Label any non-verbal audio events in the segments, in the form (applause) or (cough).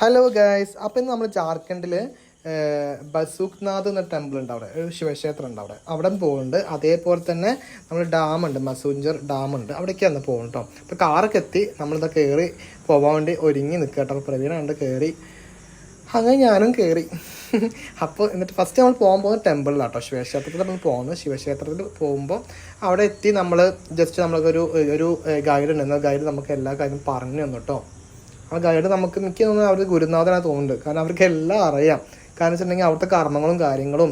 Hello guys അപ്പം ഇന്ന് നമ്മൾ ജാർഖണ്ഡിൽ ബസൂഖ്നാഥ് എന്ന ടെമ്പിൾ ഉണ്ട് അവിടെ ഒരു ശിവക്ഷേത്രം ഉണ്ട് അവിടെ. അവിടെ പോകുന്നുണ്ട് അതേപോലെ തന്നെ നമ്മൾ ഡാമുണ്ട് മസൂഞ്ചർ ഡാമുണ്ട് അവിടേക്കാണ് പോകുന്നത് കേട്ടോ അപ്പോൾ കാറൊക്കെ എത്തി. നമ്മളിതാ കയറി പോകാൻ വേണ്ടി ഒരുങ്ങി നിൽക്കുക കേട്ടോ പ്രവീണ കണ്ട് കയറി അങ്ങനെ ഞാനും കയറി അപ്പോൾ എന്നിട്ട് ഫസ്റ്റ് നമ്മൾ പോകാൻ പോകുന്ന ടെമ്പിളിലാണ് കേട്ടോ ശിവക്ഷേത്രത്തിൽ നമ്മൾ പോകുന്നത് ശിവക്ഷേത്രത്തിൽ പോകുമ്പോൾ അവിടെ എത്തി നമ്മൾ ജസ്റ്റ് നമ്മൾക്കൊരു ഒരു ഗൈഡ് ഉണ്ട്. ഗൈഡ് നമുക്ക് എല്ലാ കാര്യവും പറഞ്ഞു തന്നു കേട്ടോ ആ ഗൈഡ് നമുക്ക് മിക്ക തോന്നുന്നത് അവർ ഗുരുനാഥനാണ് തോന്നുന്നുണ്ട്. കാരണം അവർക്ക് എല്ലാം അറിയാം. കാരണം വെച്ചിട്ടുണ്ടെങ്കിൽ അവിടുത്തെ കർമ്മങ്ങളും കാര്യങ്ങളും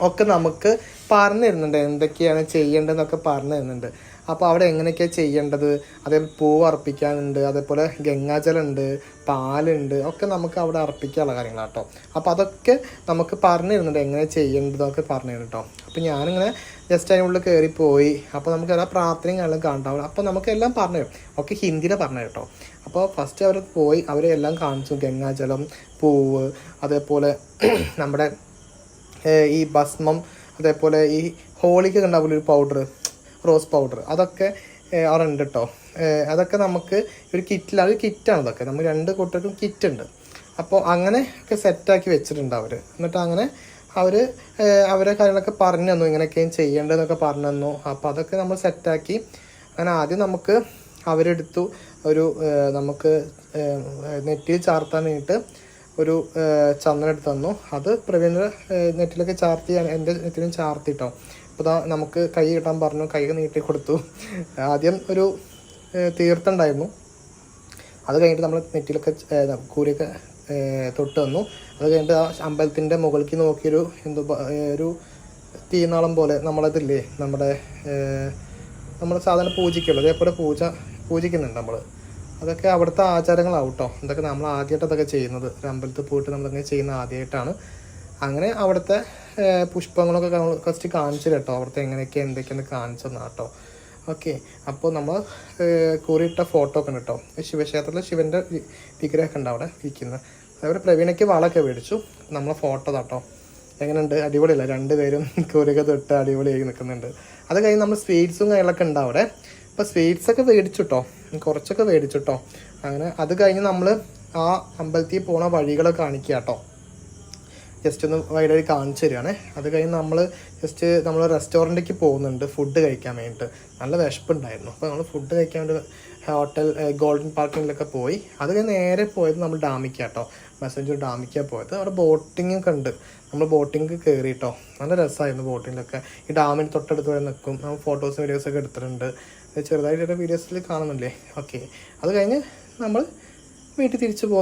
ഒക്കെ നമുക്ക് പറഞ്ഞു തരുന്നുണ്ട്. എന്തൊക്കെയാണ് ചെയ്യേണ്ടതെന്നൊക്കെ പറഞ്ഞു തരുന്നുണ്ട്. അപ്പോൾ അവിടെ എങ്ങനെയൊക്കെയാണ് ചെയ്യേണ്ടത്? അതേപോലെ പൂവ് അർപ്പിക്കാനുണ്ട് അതേപോലെ ഗംഗാജലം ഉണ്ട് പാലുണ്ട് ഒക്കെ നമുക്ക് അവിടെ അർപ്പിക്കാനുള്ള കാര്യങ്ങളാണ് കേട്ടോ അപ്പോൾ അതൊക്കെ നമുക്ക് പറഞ്ഞു തരുന്നുണ്ട്. എങ്ങനെ ചെയ്യേണ്ടതൊക്കെ പറഞ്ഞു തരും കേട്ടോ അപ്പോൾ ഞാനിങ്ങനെ ജസ്റ്റ് അതിനുള്ളിൽ കയറിപ്പോയി പോയി അപ്പോൾ നമുക്ക് എല്ലാ പ്രാർത്ഥനയും കാര്യങ്ങളും കാണാം അപ്പോൾ നമുക്ക് എല്ലാം പറഞ്ഞു തരും. ഒക്കെ ഹിന്ദിയിൽ പറഞ്ഞു കേട്ടോ അപ്പോൾ ഫസ്റ്റ് അവർ പോയി അവരെല്ലാം കാണിച്ചു. ഗംഗാജലം പൂവ് അതേപോലെ (clears throat) നമ്മുടെ ഈ ഭസ്മം അതേപോലെ ഈ ഹോളിക്ക് ഉണ്ടാവില്ല ഒരു പൗഡർ റോസ് പൗഡർ അതൊക്കെ അവിടെ ഉണ്ട് കേട്ടോ അതൊക്കെ നമുക്ക് ഒരു കിറ്റിൽ അത് കിറ്റാണ് ഇതൊക്കെ. നമുക്ക് രണ്ട് കൂട്ടർക്കും കിറ്റ് ഉണ്ട്. അപ്പോൾ അങ്ങനെ ഒക്കെ സെറ്റാക്കി വെച്ചിട്ടുണ്ട് അവർ എന്നിട്ട് അങ്ങനെ അവർ അവരെ കാര്യങ്ങളൊക്കെ പറഞ്ഞു തന്നു. ഇങ്ങനെയൊക്കെയും ചെയ്യേണ്ടതെന്നൊക്കെ പറഞ്ഞു തന്നു. അപ്പോൾ അതൊക്കെ നമ്മൾ സെറ്റാക്കി അങ്ങനെ ആദ്യം നമുക്ക് അവരെടുത്തു ഒരു നമുക്ക് നെറ്റിയിൽ ചാർത്താൻ വേണ്ടിയിട്ട് ഒരു ചന്ദനെടുത്ത് തന്നു. അത് പ്രവീണ് നെറ്റിലൊക്കെ ചാർത്തി എന്റെ നെറ്റിലും ചാർത്തിട്ടോ അപ്പോൾ നമുക്ക് കൈ കിട്ടാൻ പറഞ്ഞു കൈ നീട്ടി കൊടുത്തു. ആദ്യം ഒരു തീർത്തുണ്ടായിരുന്നു അത് കഴിഞ്ഞിട്ട് നമ്മൾ നെറ്റിലൊക്കെ കൂരിയൊക്കെ തൊട്ട് തന്നു. അത് കഴിഞ്ഞിട്ട് ആ അമ്പലത്തിന്റെ മുകളിലേക്ക് നോക്കിയൊരു എന്തോ ഒരു തീനാളം പോലെ നമ്മളതില്ലേ നമ്മുടെ നമ്മൾ സാധാരണ പൂജിക്കുള്ളൂ അതേപോലെ പൂജ പൂജിക്കുന്നുണ്ട് നമ്മൾ അതൊക്കെ അവിടുത്തെ ആചാരങ്ങളാവും കേട്ടോ ഇതൊക്കെ നമ്മൾ ആദ്യമായിട്ട് അതൊക്കെ ചെയ്യുന്നത്. ഒരു അമ്പലത്തിൽ പോയിട്ട് നമ്മളങ്ങനെ ചെയ്യുന്ന ആദ്യമായിട്ടാണ് അങ്ങനെ അവിടുത്തെ പുഷ്പങ്ങളൊക്കെ ഫസ്റ്റ് കാണിച്ചു കേട്ടോ അവിടുത്തെ എങ്ങനെയൊക്കെ എന്തൊക്കെയാണ് കാണിച്ചു തന്നാ കേട്ടോ ഓക്കെ അപ്പോൾ നമ്മൾ കൂറിയിട്ട ഫോട്ടോ ഒക്കെ ഉണ്ട് കേട്ടോ ശിവക്ഷേത്രത്തിൽ ശിവന്റെ വിഗ്രഹമൊക്കെ ഉണ്ട് അവിടെ ഇരിക്കുന്നത് അതേപോലെ പ്രവീണയ്ക്ക് വളമൊക്കെ മേടിച്ചു. നമ്മളെ ഫോട്ടോ കേട്ടോ എങ്ങനെയുണ്ട്? അടിപൊളിയല്ല? രണ്ടുപേരും (laughs) കൂറിയൊക്കെ തൊട്ട് അടിപൊളിയായി നിൽക്കുന്നുണ്ട് അത് കഴിഞ്ഞ് നമ്മൾ സ്വീറ്റ്സും കാര്യങ്ങളൊക്കെ ഉണ്ട് അവിടെ. അപ്പോൾ സ്വീറ്റ്സൊക്കെ മേടിച്ചു കേട്ടോ കുറച്ചൊക്കെ മേടിച്ചു കേട്ടോ അങ്ങനെ അത് കഴിഞ്ഞ് നമ്മൾ ആ അമ്പലത്തിൽ പോണ വഴികളെ കാണിക്കുക കേട്ടോ ജസ്റ്റ് ഒന്ന് വൈഡായി കാണിച്ചു തരികയാണ് അത് കഴിഞ്ഞ് നമ്മൾ ജസ്റ്റ് നമ്മൾ റെസ്റ്റോറന്റിലേക്ക് പോകുന്നുണ്ട്. ഫുഡ് കഴിക്കാൻ വേണ്ടിയിട്ട് നല്ല വിശപ്പുണ്ടായിരുന്നു. അപ്പോൾ നമ്മൾ ഫുഡ് കഴിക്കാൻ വേണ്ടി ഹോട്ടൽ ഗോൾഡൻ പാർക്കിങ്ങിലൊക്കെ പോയി. അത് കഴിഞ്ഞ് നേരെ പോയത് നമ്മൾ ഡാമിക്ക കേട്ടോ മെസ്സഞ്ചർ ഡാമിക്ക പോയത്. അവിടെ ബോട്ടിംഗ് കണ്ട് നമ്മൾ ബോട്ടിങ് കയറി കേട്ടോ നല്ല രസമായിരുന്നു ബോട്ടിങ്ങിലൊക്കെ. ഈ ഡാമിന് തൊട്ടടുത്ത് വരെ നിൽക്കും നമ്മൾ ഫോട്ടോസും വീഡിയോസൊക്കെ എടുത്തിട്ടുണ്ട്. ചെറുതായിട്ട് വീഡിയോസിൽ കാണുന്നില്ലേ ഓക്കെ അത് കഴിഞ്ഞ് നമ്മൾ വീട്ടിൽ തിരിച്ചു പോകുന്നു